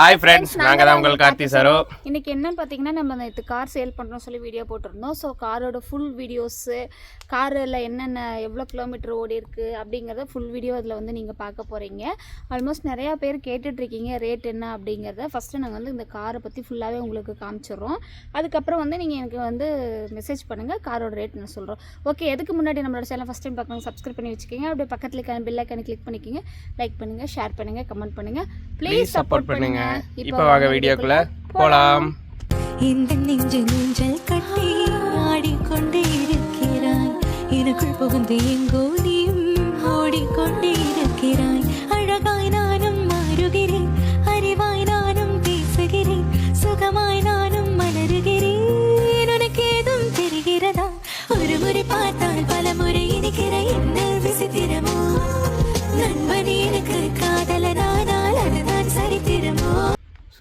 Hi friends நாங்கள் தான் உங்கள் கார்த்தி சரோ. இன்னைக்கு என்னன்னு பார்த்தீங்கன்னா நம்ம நேற்று கார் சேல் பண்ணுறோம் சொல்லி வீடியோ போட்டிருந்தோம். ஸோ காரோட ஃபுல் வீடியோஸு காரில் என்னென்ன எவ்வளோ கிலோமீட்டர் ஓடி இருக்கு அப்படிங்கிறத ஃபுல் வீடியோ அதில் வந்து நீங்கள் பார்க்க போகிறீங்க ஆல்மோஸ்ட் நிறையா பேர் கேட்டுட்ருக்கீங்க ரேட் என்ன அப்படிங்கிறத. ஃபஸ்ட்டு நாங்கள் வந்து இந்த காரை பற்றி ஃபுல்லாகவே உங்களுக்கு காமிச்சிடுறோம். அதுக்கப்புறம் வந்து நீங்கள் எனக்கு வந்து மெசேஜ் பண்ணுங்கள் காரோட ரேட் நான் சொல்கிறோம் ஓகே எதுக்கு முன்னாடி நம்மளோட சேனல் ஃபஸ்ட் டைம் பார்க்கணும் சப்ஸ்கிரைப் பண்ணி வச்சுக்கோங்க. அப்படியே பக்கத்தில் பெல் ஐக்கானை கிளிக் பண்ணிக்கோங்க. லைக் பண்ணுங்கள் ஷேர் பண்ணுங்கள் கமெண்ட் பண்ணுங்கள் ப்ளீஸ் சப்போர்ட் பண்ணுங்க. இப்போ வாங்க வீடியோக்குள்ள போலாம். இந்த நெஞ்சு நெஞ்சல் கட்டி ஆடிக்கொண்டே இருக்கிறாய். எனக்குள் புகுந்து எங்கோ நீயும் ஓடிக்கொண்டே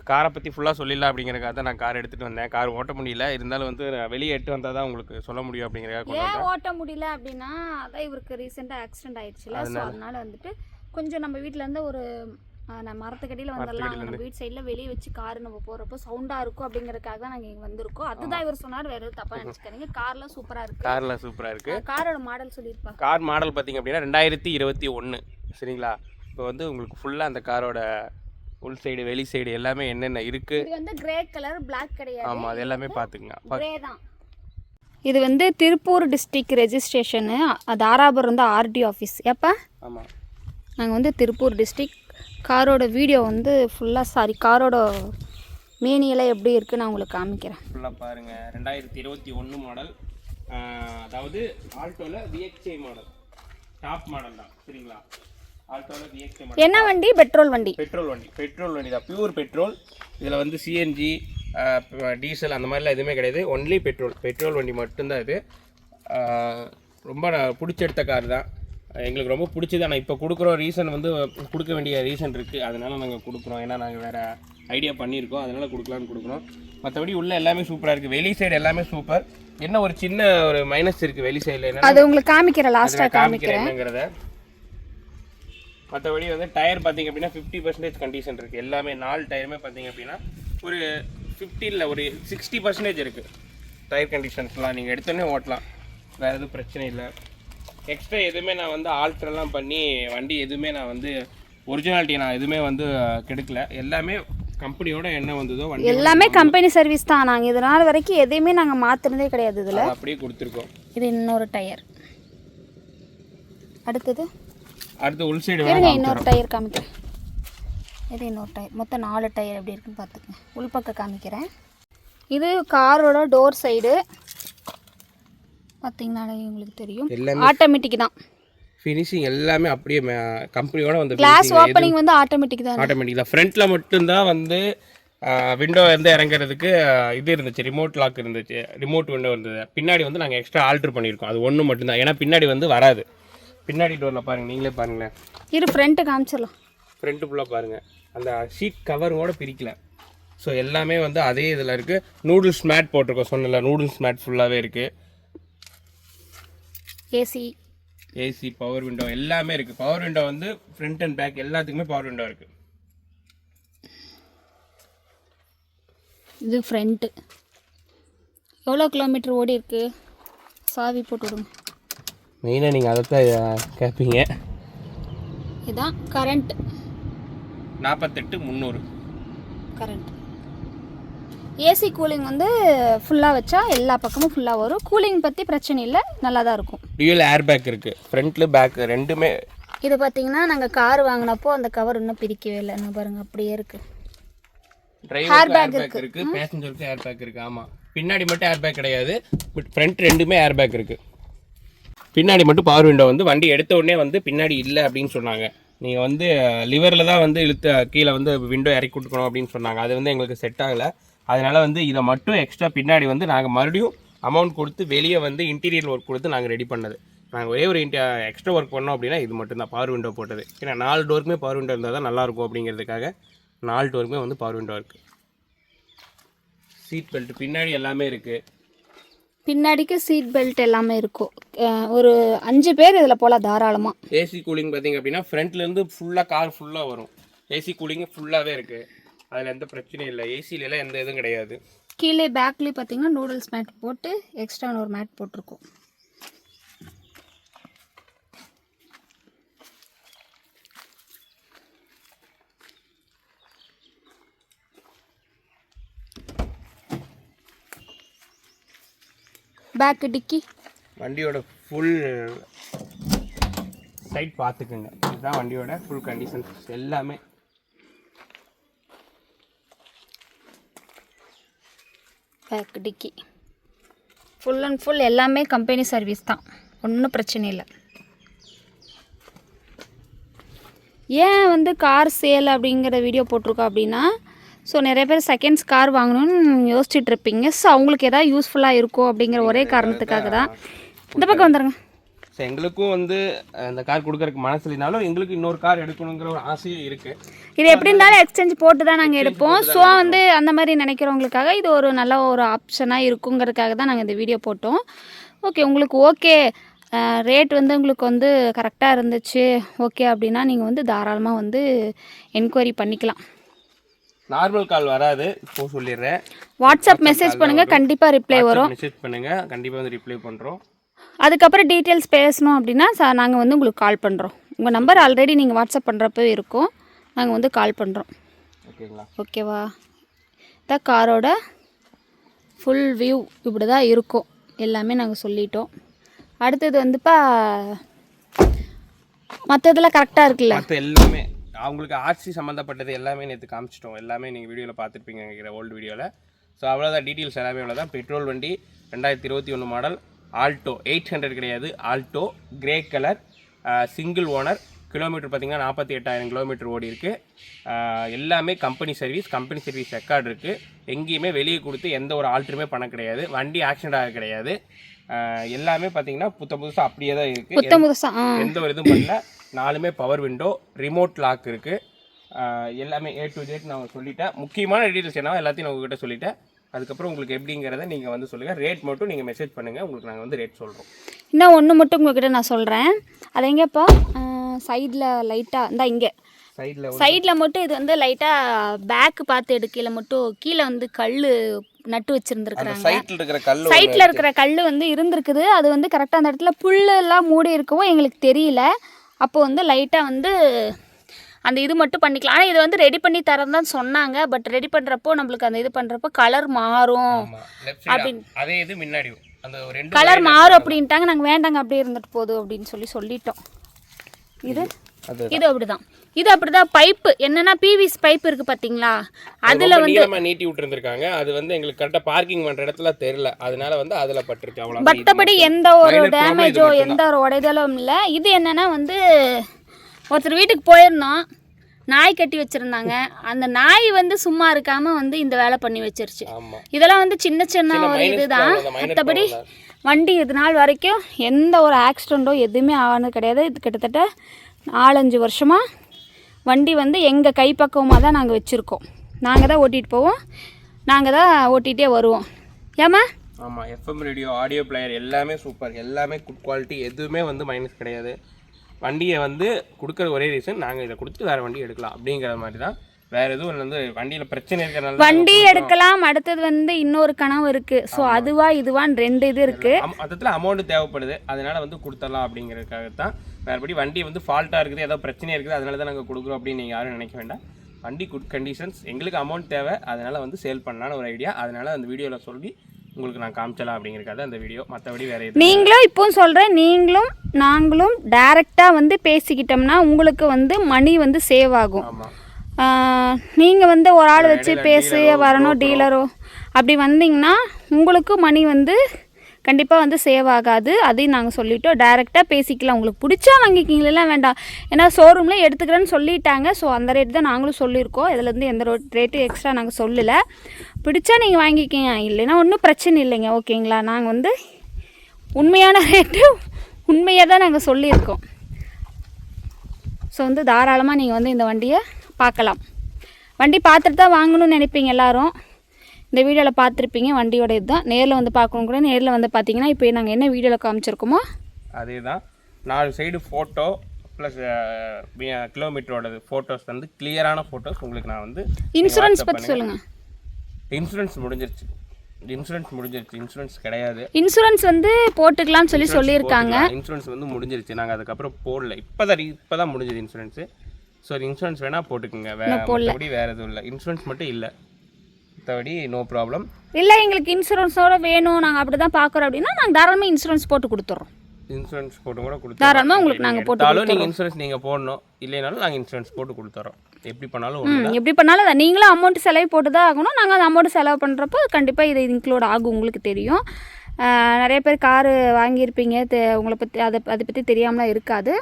காரை பற்றி ஃபுல்லாக சொல்லிடலாம் அப்படிங்கிறக்காக தான் நான் கார் எடுத்துகிட்டு வந்தேன். கார் ஓட்ட முடியல. இருந்தாலும் வந்து வெளியே எட்டு வந்தால் தான் உங்களுக்கு சொல்ல முடியும் அப்படிங்கிறக்காக ஏன் ஓட்ட முடியல அப்படின்னா அதான் இவருக்கு ரீசெண்டாக ஆக்சிடென்ட் ஆயிடுச்சுல. ஸோ அதனால. வந்துட்டு கொஞ்சம் நம்ம வீட்ல இருந்து ஒரு நான் மரத்துக்கடியில் வந்துடலாம் நம்ம வீட் சைடில் வெளியே வச்சு கார் நம்ம போகிறப்போ சவுண்டாக இருக்கும் அப்படிங்கறதுக்காக தான் நாங்கள் இங்கே வந்திருக்கோம். அதுதான் இவர் சொன்னார் வேற எதுவும் தப்பாக நினச்சிக்காதீங்க. கார்லாம் சூப்பராக இருக்கு. காரில் சூப்பராக இருக்குது காரோட மாடல் சொல்லியிருப்பா கார் மாடல் பார்த்தீங்க அப்படின்னா ரெண்டாயிரத்தி இருபத்தி ஒன்று சரிங்களா? இப்போ வந்து உங்களுக்கு ஃபுல்லாக அந்த காரோட உள் சைடு வெளி சைடு எல்லாமே என்னென்ன இருக்குது இது வந்து கிரே கலர் Black கிடையாது. ஆமாம் அது எல்லாமே பார்த்துக்குங்க கிரே தான். இது வந்து திருப்பூர் டிஸ்ட்ரிக்ட் ரெஜிஸ்ட்ரேஷனு தாராபுரம் தான் ஆர்டி ஆஃபீஸ் எப்போ ஆமாம் நாங்கள் வந்து திருப்பூர் டிஸ்ட்ரிக் காரோட வீடியோ வந்து ஃபுல்லாக சாரி காரோட மேனியெல்லாம் எப்படி இருக்குன்னு நான் உங்களுக்கு காமிக்கிறேன். ஃபுல்லாக பாருங்கள் ரெண்டாயிரத்தி இருபத்தி ஒன்று மாடல் அதாவது ஆல்டோவில் விஎக்ஸ்ஐ மாடல் டாப் மாடல் தான். சரிங்களா? என்ன வண்டி? பெட்ரோல் வண்டி. பெட்ரோல் வண்டி. பெட்ரோல் வண்டி தான். பியூர் பெட்ரோல் இதில் வந்து சிஎன்ஜி டீசல் அந்த மாதிரிலாம் எதுவுமே கிடையாது. ஒன்லி பெட்ரோல் பெட்ரோல் வண்டி மட்டும்தான் இது. ரொம்ப பிடிச்செடுத்த கார் தான். எங்களுக்கு ரொம்ப பிடிச்சது. ஆனால் இப்போ கொடுக்குற ரீசன் வந்து கொடுக்க வேண்டிய ரீசன் இருக்குது அதனால நாங்கள் கொடுக்குறோம். ஏன்னா நாங்கள் வேறு ஐடியா பண்ணியிருக்கோம். அதனால் கொடுக்கலான்னு கொடுக்குறோம். மற்றபடி உள்ள எல்லாமே சூப்பராக இருக்குது வெளி சைடு எல்லாமே சூப்பர் என்ன ஒரு சின்ன ஒரு மைனஸ் இருக்குது வெளி சைடில் என்ன அது உங்களுக்கு காமிக்கிறேன். லாஸ்ட்டாக காமிக்கிறேன். என்னங்கிறத. மற்றபடி வந்து டயர் பார்த்தீங்க அப்படின்னா ஃபிஃப்டி பர்சன்டேஜ் கண்டிஷன் இருக்குது எல்லாமே நாலு டயருமே பார்த்தீங்க அப்படின்னா ஒரு ஃபிஃப்டியில் ஒரு சிக்ஸ்டி பர்சன்டேஜ் இருக்குது டயர் கண்டிஷன்ஸ்லாம் நீங்கள் எடுத்தோடனே ஓட்டலாம். வேறு எதுவும் பிரச்சனை இல்லை. எக்ஸ்ட்ரா எதுவுமே நான் வந்து ஆல்ட்ரெல்லாம் பண்ணி வண்டி எதுவுமே நான் வந்து ஒரிஜினாலிட்டி நான் எதுவுமே வந்து கெடுக்கல. எல்லாமே கம்பெனியோட என்ன வந்ததோ வண்டி எல்லாமே கம்பெனி சர்வீஸ் தான். நாங்கள் இது நாள் வரைக்கும் எதையுமே நாங்கள் மாற்றினதே கிடையாது இதில். அப்படியே கொடுத்துருக்கோம். இது இன்னொரு டயர். அடுத்தது? அடுத்து உள் சைடு இருங்க இன்னொரு டயர் காமிக்கிறேன். இது இன்னொரு டயர் மொத்தம் நாலு டயர் எப்படி இருக்குன்னு பார்த்துக்கங்க. உள்பக்கம் காமிக்கிறேன். இது காரோட டோர் சைடு பார்த்தீங்கனாலே உங்களுக்கு தெரியும். ஆட்டோமேட்டிக் தான். ஃபினிஷிங் எல்லாமே அப்படியே கம்பெனியோட வந்து கிளாஸ் ஓப்பனிங் வந்து ஆட்டோமேட்டிக் தான்? ஆட்டோமேட்டிக் தான். ஃப்ரண்ட்டில் மட்டும்தான் வந்து விண்டோ இருந்து இறங்குறதுக்கு இது இருந்துச்சு. ரிமோட் லாக் இருந்துச்சு. ரிமோட் விண்டோ இருந்தது. பின்னாடி வந்து நாங்கள் எக்ஸ்ட்ரா ஆல்ட்ரு பண்ணியிருக்கோம். அது ஒன்று மட்டும்தான். ஏன்னா பின்னாடி வந்து வராது. பின்னாடி டோரில் பாருங்கள் நீங்களே பாருங்களேன். இரு ஃப்ரண்ட்டு காமிச்சிடலாம். ஃப்ரண்ட்டு ஃபுல்லாக பாருங்கள் அந்த ஷீட் கவரோட பிரிக்கல. ஸோ எல்லாமே வந்து அதே இதில் இருக்குது நூடுல்ஸ் மேட் போட்டிருக்கோம் சொன்னல நூடுல்ஸ் மேட் ஃபுல்லாகவே இருக்குது ஏசி ஏசி பவர் விண்டோ எல்லாமே இருக்குது பவர் விண்டோ வந்து ஃப்ரண்ட் அண்ட் பேக் எல்லாத்துக்குமே பவர் விண்டோ இருக்குது இது ஃப்ரண்ட்டு எவ்வளோ கிலோமீட்டர் ஓடி இருக்கு சாவி போட்டு விடுங்க. மெயினாக நீங்கள் அதை தான் கேட்பீங்க இதான் கரண்ட். நாற்பத்தெட்டு முந்நூறு கரண்ட். ஏசி கூலிங் வந்து ஃபுல்லாக வச்சா எல்லா பக்கமும் ஃபுல்லாக வரும். கூலிங் பற்றி பிரச்சனை இல்லை நல்லா தான் இருக்கும் டியூல் ஏர் பேக் இருக்குது ஃப்ரண்ட்ல பேக் ரெண்டுமே இது பார்த்தீங்கன்னா நாங்கள் கார் வாங்கினப்போ அந்த கவர் இன்னும் பிரிக்கவே இல்லை. நான் பாருங்கள் அப்படியே இருக்குது ஏர் பேக் இருக்கு. பேசஞ்சருக்கு ஏர் பேக் இருக்கு. ஆமா. பின்னாடி மட்டும் ஏர் பேக் கிடையாது. பட் ஃப்ரண்ட் ரெண்டுமே ஏர் பேக் இருக்கு. பின்னாடி மட்டும் பவர் விண்டோ வந்து வண்டி எடுத்த உடனே வந்து பின்னாடி இல்லை அப்படின்னு சொன்னாங்க. நீங்கள் வந்து லிவரில் தான் வந்து இழுத்து கீழே வந்து விண்டோ இறக்கி கொடுக்கணும் அப்படின்னு சொன்னாங்க. அது வந்து எங்களுக்கு செட் ஆகலை. அதனால் வந்து இதை மட்டும் எக்ஸ்ட்ரா பின்னாடி வந்து நாங்கள் மறுபடியும் அமௌண்ட் கொடுத்து வெளியே வந்து இன்டீரியர் ஒர்க் கொடுத்து நாங்கள் ரெடி பண்ணது. நாங்கள் ஒரே ஒரு எக்ஸ்ட்ரா ஒர்க் பண்ணோம் அப்படின்னா இது மட்டும்தான் பவர் விண்டோ போட்டது. ஏன்னா நாலு டோருக்குமே பவர் விண்டோ இருந்தால் தான் நல்லாயிருக்கும் அப்படிங்கிறதுக்காக நாலு டோருக்குமே வந்து பவர் விண்டோ இருக்குது சீட் பெல்ட் பின்னாடி எல்லாமே இருக்குது பின்னாடிக்கு சீட் பெல்ட் எல்லாமே இருக்கும் ஒரு அஞ்சு பேர் இதில் போகலாம் தாராளமாக ஏசி கூலிங் பார்த்தீங்க அப்படின்னா ஃப்ரண்ட்லேருந்து ஃபுல்லாக கார் ஃபுல்லாக வரும். ஏசி கூலிங் ஃபுல்லாகவே இருக்குது அதில் எந்த பிரச்சனையும் இல்லை. ஏசில எல்லாம் எந்த இதுவும் கிடையாது. கீழே பேக்லேயே பார்த்தீங்கன்னா நூடுல்ஸ் மேட் போட்டு எக்ஸ்ட்ரா ஒரு மேட் போட்டிருக்கோம். பேக்கு டிக்கி வண்டியோட ஃபுல் சைட் பார்த்துக்குங்க இதுதான் வண்டியோட ஃபுல் கண்டிஷன்ஸ் எல்லாமே. Back dickey full and full எல்லாமே கம்பெனி சர்வீஸ் தான். ஒன்றும் பிரச்சனை இல்லை. ஏன் வந்து கார் சேல் அப்படிங்கிற வீடியோ போட்டிருக்கோம் அப்படின்னா ஸோ நிறைய பேர் செகண்ட்ஸ் கார் வாங்கணும்னு யோசிச்சுட்டு இருப்பீங்க ஸோ அவங்களுக்கு எதாவது யூஸ்ஃபுல்லாக இருக்கும் அப்படிங்கிற ஒரே காரணத்துக்காக தான். இந்த பக்கம் வந்துடுங்க ஸோ எங்களுக்கும் வந்து அந்த கார் கொடுக்கறதுக்கு மனசு இல்லைனாலும் எங்களுக்கு இன்னொரு கார் எடுக்கணுங்கிற ஒரு ஆசையும் இருக்குது இது எப்படி இருந்தாலும் எக்ஸ்சேஞ்ச் போட்டு தான் நாங்கள் எடுப்போம். ஸோ வந்து அந்த மாதிரி நினைக்கிறவங்களுக்காக இது ஒரு நல்ல ஒரு ஆப்ஷனாக இருக்குங்கிறதுக்காக தான் நாங்கள் இந்த வீடியோ போட்டோம். ஓகே உங்களுக்கு ஓகே ரேட் வந்து உங்களுக்கு வந்து கரெக்டாக இருந்துச்சு. ஓகே அப்படின்னா நீங்கள் வந்து தாராளமாக வந்து என்கொயரி பண்ணிக்கலாம். நார்மல் கால் வராது. இப்போ சொல்லிடுறேன். வாட்ஸ்அப் மெசேஜ் பண்ணுங்கள் கண்டிப்பாக ரிப்ளை வரும். மெசேஜ் பண்ணுங்கள் கண்டிப்பாக வந்து ரிப்ளை பண்ணுறோம் அதுக்கப்புறம் டீட்டெயில்ஸ் பேசணும் அப்படின்னா சார் நாங்கள் வந்து உங்களுக்கு கால் பண்ணுறோம் உங்கள் நம்பர் ஆல்ரெடி நீங்கள் வாட்ஸ்அப் பண்ணுறப்ப இருக்கும். நாங்கள் வந்து கால் பண்ணுறோம் ஓகேங்களா? ஓகேவா இந்த காரோட ஃபுல் வியூ இப்படி தான் இருக்கும். எல்லாமே நாங்கள் சொல்லிட்டோம். அடுத்தது வந்துப்பா மற்றதெல்லாம் கரெக்டாக இருக்குல்ல? எல்லாமே அவங்களுக்கு ஆர்சி சம்மந்தப்பட்டது எல்லாமே நேற்று காமிச்சிட்டோம். எல்லாமே நீங்கள் வீடியோவில் பார்த்துருப்பீங்க நினைக்கிற ஓல்டு வீடியோவில் ஸோ அவ்வளோதான் டீட்டெயில்ஸ் எல்லாமே அவ்வளோதான் பெட்ரோல் வண்டி ரெண்டாயிரத்தி இருபத்தி ஒன்று மாடல் ஆல்டோ எயிட் ஹண்ட்ரட் கிடையாது. Alto grey colour single owner kilometre பார்த்தீங்கன்னா நாற்பத்தி எட்டாயிரம் கிலோமீட்டர் ஓடி இருக்கு. ஆஹ் எல்லாமே company service company service record இருக்குது எங்கேயுமே வெளியே கொடுத்து எந்த ஒரு ஆல்ட்ருமே பண்ண கிடையாது. வண்டி ஆக்சிடென்ட் ஆக கிடையாது. எல்லாமே பார்த்தீங்கன்னா புத்த புதுசாக அப்படியே தான் இருக்குது எந்த ஒரு இதுவும் பண்ணல. நாலுமே பவர் விண்டோ ரிமோட் லாக் இருக்கு. ஆஹ் எல்லாமே ஏ டு ஜெட் நான் சொல்லிட்டேன். முக்கியமான டீட்டெயில்ஸ் என்ன எல்லாத்தையும் நான் உங்ககிட்ட சொல்லிட்டேன். அதுக்கப்புறம் உங்களுக்கு எப்படிங்கிறத நீங்கள் வந்து சொல்லுங்கள் ரேட் மட்டும் நீங்கள் மெசேஜ் பண்ணுங்கள் உங்களுக்கு நாங்கள் வந்து ரேட் சொல்கிறோம் இன்னும் ஒன்று மட்டும் உங்ககிட்ட நான் சொல்கிறேன் அது எங்கேப்பா? சைடில் லைட்டாக இந்த இங்கே. சைடில் சைடில் மட்டும் இது வந்து லைட்டாக பேக்கு பார்த்து எடுக்கையில் மட்டும் கீழே வந்து கல் நட்டு வச்சுருந்துருக்குறாங்க. சைட்டில் இருக்கிற கல் வந்து இருந்திருக்குது. அது வந்து கரெக்டாக அந்த இடத்துல புல்லு எல்லாம் மூடி இருக்கவும் எங்களுக்கு தெரியல. அப்போ வந்து லைட்டாக வந்து அந்த இது மட்டும் பண்ணிக்கலாம். ஆனால் இது வந்து ரெடி பண்ணி தரேன் தான் சொன்னாங்க. பட் ரெடி பண்ணுறப்போ நம்மளுக்கு அந்த இது பண்ணுறப்போ கலர் மாறும். சைடு அதே இது முன்னாடி. கலர் மாறும் அப்படின்ட்டாங்க. நாங்கள் வேண்டாங்க அப்படியே இருந்துட்டு போதும் அப்படின்னு சொல்லி சொல்லிட்டோம். இது? இது அப்படிதான். இது அப்படிதான். பைப்பு என்னன்னா பிவிஸ் பைப் இருக்கு பாத்தீங்களா? அதுல வந்து நீட்டி விட்டுருந்துருக்காங்க. அது வந்து எங்களுக்கு கரெக்டாக பார்க்கிங் பண்ணுற இடத்துல தெரியல. அதனால வந்து அதில் பட்டிருக்கு. அவ்வளோ மற்றபடி எந்த ஒரு டேமேஜோ எந்த ஒரு உடைதலும் இல்லை. இது என்னன்னா வந்து ஒருத்தர் வீட்டுக்கு போயிருந்தோம். நாய் கட்டி வச்சிருந்தாங்க. அந்த நாய் வந்து சும்மா இருக்காம வந்து இந்த வேலை பண்ணி வச்சிருச்சு. இதெல்லாம் வந்து சின்ன சின்ன ஒரு இதுதான். மற்றபடி. வண்டி இது நாள் வரைக்கும் எந்த ஒரு ஆக்சிடெண்ட்டோ எதுவுமே ஆனது கிடையாது. இது கிட்டத்தட்ட நாலஞ்சு வருஷமாக வண்டி வந்து எங்கள் கைப்பக்கமாக தான் நாங்கள் வச்சுருக்கோம். நாங்கள் தான் ஓட்டிகிட்டு போவோம். நாங்கள் தான் ஓட்டிகிட்டே வருவோம். ஏம்மா? ஆமாம் எஃப்எம் ரேடியோ ஆடியோ பிளேயர் எல்லாமே சூப்பர் எல்லாமே குட் குவாலிட்டி எதுவுமே வந்து மைனஸ் கிடையாது. வண்டியை வந்து கொடுக்குற ஒரே ரீசன் நாங்கள் இதை கொடுத்து வேறு வண்டி எடுக்கலாம் அப்படிங்கிற மாதிரி தான் வேறு எதுவும் வந்து வண்டியில் பிரச்சனை இருக்கிறனால வண்டி எடுக்கலாம் அடுத்தது வந்து இன்னொரு கனவு இருக்குது ஸோ அதுவா இதுவான்னு ரெண்டு இது இருக்குது அம்- மொத்தத்தில் அமௌண்ட் தேவைப்படுது. அதனால வந்து கொடுத்துடலாம் அப்படிங்கிறதுக்காக தான் வேறுபடி வண்டி வந்து ஃபால்ட்டாக இருக்குது ஏதோ பிரச்சனையாக இருக்குது அதனால தான் நாங்கள் கொடுக்குறோம் அப்படின்னு நீங்கள் யாரும் நினைக்க வேண்டாம். வண்டி குட் கண்டிஷன்ஸ் எங்களுக்கு அமௌண்ட் தேவை அதனால வந்து சேல் பண்ணலான்னு ஒரு ஐடியா அதனால அந்த வீடியோவில் சொல்லி உங்களுக்கு நான் காமிச்சலாம் அப்படிங்கிறக்காக அந்த வீடியோ. மற்றபடி வேறு நீங்களும் இப்போவும் சொல்கிறேன் நீங்களும் நாங்களும் டைரெக்டாக வந்து பேசிக்கிட்டோம்னா உங்களுக்கு வந்து மணி வந்து சேவ் ஆகும். ஆமாம் நீங்கள் வந்து ஒரு ஆள் வச்சு பேசி வரணும் டீலரோ. அப்படி வந்தீங்கன்னா உங்களுக்கு மணி வந்து கண்டிப்பாக வந்து சேவ் ஆகாது. அதையும் நாங்கள் சொல்லிட்டோம். டைரெக்டாக பேசிக்கலாம். உங்களுக்கு பிடிச்சா வாங்கிக்கிங்களெல்லாம் வேண்டாம். ஏன்னா ஷோரூமில் எடுத்துக்கிறேன்னு சொல்லிட்டாங்க. ஸோ அந்த ரேட் தான் நாங்களும் சொல்லியிருக்கோம். இதுலேருந்து எந்த ரேட்டு எக்ஸ்ட்ரா நாங்கள் சொல்லலை. பிடிச்சா நீங்கள் வாங்கிக்கிங்க. இல்லைன்னா ஒன்றும் பிரச்சனை இல்லைங்க. ஓகேங்களா நாங்கள் வந்து உண்மையான ரேட்டு உண்மையாக தான் நாங்கள் சொல்லியிருக்கோம். ஸோ வந்து தாராளமாக நீங்கள் வந்து இந்த வண்டியை பார்க்கலாம். வண்டி பார்த்துட்டு தான் வாங்கணும்னு நினைப்பீங்க எல்லாரும். இந்த வீடியோவில் பார்த்துருப்பீங்க வண்டியோட இதுதான் நேரில் வந்து பார்க்கணும் கூட நேரில் வந்து பார்த்தீங்கன்னா இப்போ நாங்கள் என்ன வீடியோவில் காமிச்சிருக்கோமோ? அதே தான் நாலு சைடு ஃபோட்டோ ப்ளஸ் கிலோமீட்டரோட ஃபோட்டோஸ் வந்து கிளியரான ஃபோட்டோஸ் உங்களுக்கு நான் வந்து இன்சூரன்ஸ் பற்றி சொல்லுங்கள் இன்சூரன்ஸ் முடிஞ்சிருச்சு. இன்சூரன்ஸ் முடிஞ்சிருச்சு. இன்சூரன்ஸ் கிடையாது. இன்சூரன்ஸ் வந்து போட்டுக்கலாம்னு சொல்லி சொல்லியிருக்காங்க. இன்சூரன்ஸ் வந்து முடிஞ்சிருச்சு. நாங்கள் அதுக்கப்புறம் போடல. இப்போ தான் இப்போ தான் முடிஞ்சது இன்சூரன்ஸு ஸோ இன்சூரன்ஸ் வேணால் போட்டுக்குங்க. வே மற்றபடி வேறு எதுவும் இல்லை. இன்சூரன்ஸ் மட்டும் இல்லை. மற்றபடி நோ ப்ராப்ளம் இல்லை எங்களுக்கு இன்சூரன்ஸோட வேணும். நாங்கள் அப்படி தான் பார்க்குறோம் அப்படின்னா நாங்கள் தாராளமாக இன்சூரன்ஸ் போட்டு கொடுத்துட்றோம் இன்சூரன்ஸ் போட்டு கூட கொடுத்து தாராளமா உங்களுக்கு நாங்க போட்டு எடுத்தாலும் நீங்கள் இன்சூரன்ஸ் நீங்கள் போடணும். இல்லைனாலும் நாங்கள் இன்சூரன்ஸ் போட்டு கொடுத்துறோம். எப்படி பண்ணாலும் எப்படி பண்ணாலும் அதை நீங்களும் அமௌண்ட் செலவு போட்டு தான் ஆகணும். நாங்கள் அந்த அமௌண்ட் செலவு பண்ணுறப்போ கண்டிப்பாக இது இன்க்ளூட் ஆகும் உங்களுக்கு தெரியும். நிறைய பேர் காரு வாங்கியிருப்பீங்க. தெ உங்களை பற்றி அதை அதை பற்றி தெரியாமலாம் இருக்காது.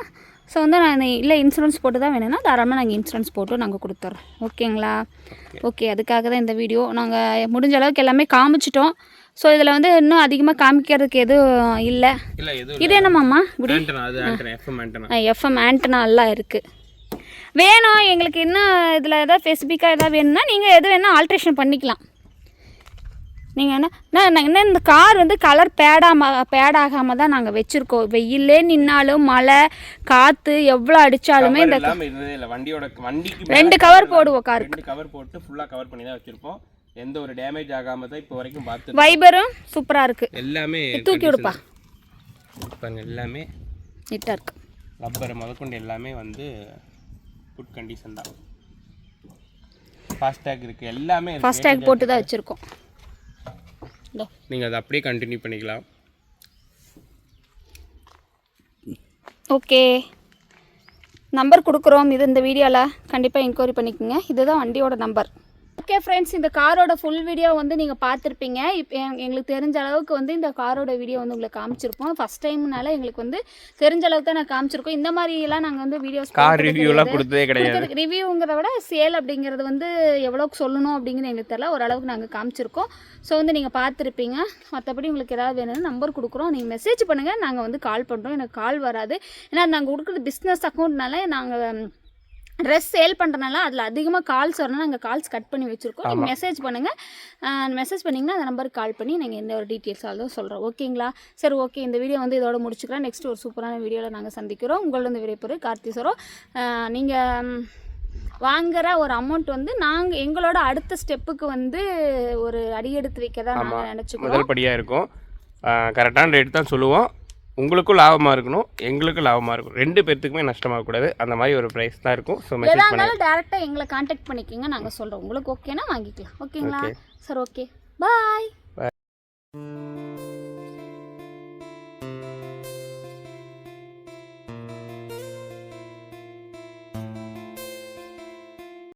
ஸோ வந்து நான் இல்லை இன்சூரன்ஸ் போட்டு தான் வேணும்னா தாராளமாக நாங்கள் இன்சூரன்ஸ் போட்டு நாங்கள் கொடுத்துட்றோம் ஓகேங்களா ஓகே அதுக்காக தான் இந்த வீடியோ நாங்கள் முடிஞ்ச அளவுக்கு எல்லாமே காமிச்சிட்டோம். ஸோ இதில் வந்து இன்னும் அதிகமாக காமிக்கிறதுக்கு எதுவும் இல்லை. இது ஆண்டனா எஃப்எம் ஆண்டனா எல்லாம் இருக்குது வேணும் எங்களுக்கு இன்னும் இதில் எதாவது ஸ்பெசிஃபிக்காக எதாவது வேணும்னா நீங்கள் எது வேணால் ஆல்ட்ரேஷன் பண்ணிக்கலாம். நீங்கள் என்ன என்ன இந்த கார் வந்து கலர் பேடாம பேடாகாமல் தான் நாங்கள் வச்சுருக்கோம். வெயிலே நின்னாலும் மழை காற்று எவ்வளோ அடித்தாலுமே இந்த வண்டியோட வண்டிக்கு ரெண்டு கவர் போடுவோம் காருக்கு. ரெண்டு கவர் போட்டு ஃபுல்லாக கவர் பண்ணி தான் வச்சுருப்போம். எந்த ஒரு டேமேஜ் ஆகாம தான் இப்போ வரைக்கும் பார்த்து வைபரும் சூப்பராக இருக்குது எல்லாமே தூக்கி விடுப்பா. பாருங்க எல்லாமே நீட்டாக இருக்குது ரப்பர் முதற்கொண்டு எல்லாமே வந்து குட் கண்டிஷன் தான். ஃபாஸ்டேக் இருக்குது எல்லாமே இருக்கு. ஃபாஸ்டேக் போட்டு தான் வச்சுருக்கோம். நீங்கள் அதை அப்படியே கண்டினியூ பண்ணிக்கலாம். ஓகே. நம்பர் கொடுக்குறோம் இது இந்த வீடியோவில் கண்டிப்பாக என்கொயரி பண்ணிக்கோங்க. இதுதான் வண்டியோட நம்பர் ஓகே ஃப்ரெண்ட்ஸ் இந்த காரோட ஃபுல் வீடியோ வந்து நீங்கள் பார்த்துருப்பீங்க. இப்போ எங்களுக்கு தெரிஞ்ச அளவுக்கு வந்து இந்த காரோட வீடியோ வந்து உங்களுக்கு காமிச்சிருப்போம். ஃபஸ்ட் டைம்னால எங்களுக்கு வந்து தெரிஞ்ச அளவுக்கு தான் நான் காமிச்சிருக்கோம். இந்த மாதிரிலாம் நாங்கள் வந்து வீடியோஸ் கார் ரிவ்யூலாம் கொடுத்ததே கிடையாது. ரிவ்யூங்கிறத விட சேல் அப்படிங்கிறது வந்து எவ்வளோக்கு சொல்லணும் அப்படிங்கிறது எங்களுக்கு தெரியல. ஓரளவுக்கு நாங்கள் காமிச்சிருக்கோம். ஸோ வந்து நீங்கள் பார்த்துருப்பீங்க. மற்றபடி உங்களுக்கு ஏதாவது வேணும்னு நம்பர் கொடுக்குறோம். நீங்கள் மெசேஜ் பண்ணுங்கள் நாங்கள் வந்து கால் பண்ணுறோம் எனக்கு கால் வராது. ஏன்னா நாங்கள் கொடுக்குறது பிஸ்னஸ் அக்கௌண்ட்னால நாங்கள் ட்ரெஸ் சேல் பண்ணுறனால அதில் அதிகமாக கால்ஸ் வரணும் நாங்கள் கால்ஸ் கட் பண்ணி வச்சுருக்கோம். நீங்கள் மெசேஜ் பண்ணுங்கள் மெசேஜ் பண்ணிங்கன்னா அந்த நம்பருக்கு கால் பண்ணி நாங்கள் எந்த ஒரு டீட்டெயில்ஸ் ஆகும் சொல்கிறோம் ஓகேங்களா சரி ஓகே இந்த வீடியோ வந்து இதோட முடிச்சுக்கலாம் நெக்ஸ்ட் ஒரு சூப்பரான வீடியோவில் நாங்கள் சந்திக்கிறோம். உங்களோட விடைபெறு கார்த்திஸ்வரம் நீங்கள் வாங்குற ஒரு அமௌண்ட் வந்து நாங்கள் எங்களோட அடுத்த ஸ்டெப்புக்கு வந்து ஒரு அடி எடுத்து வைக்க தான் நாங்கள் நினச்சிக்கிறோம். முதல் படியாக இருக்கும். கரெக்டான ரேட் தான் சொல்லுவோம். உங்களுக்கும் லாபமாக இருக்கணும் எங்களுக்கும் லாபமாக இருக்கும் ரெண்டு பேர்த்துக்குமே நஷ்டமாகக்கூடாது. அந்த மாதிரி ஒரு ப்ரைஸ் தான் இருக்கும். ஸோ மெசேஜ் பண்ண. டேரெக்டாக எங்களை காண்டாக்ட் பண்ணிக்கோங்க. நாங்கள் சொல்கிறோம் உங்களுக்கு ஓகேனா வாங்கிக்கலாம். ஓகேங்களா. சரி ஓகே பாய் Bye.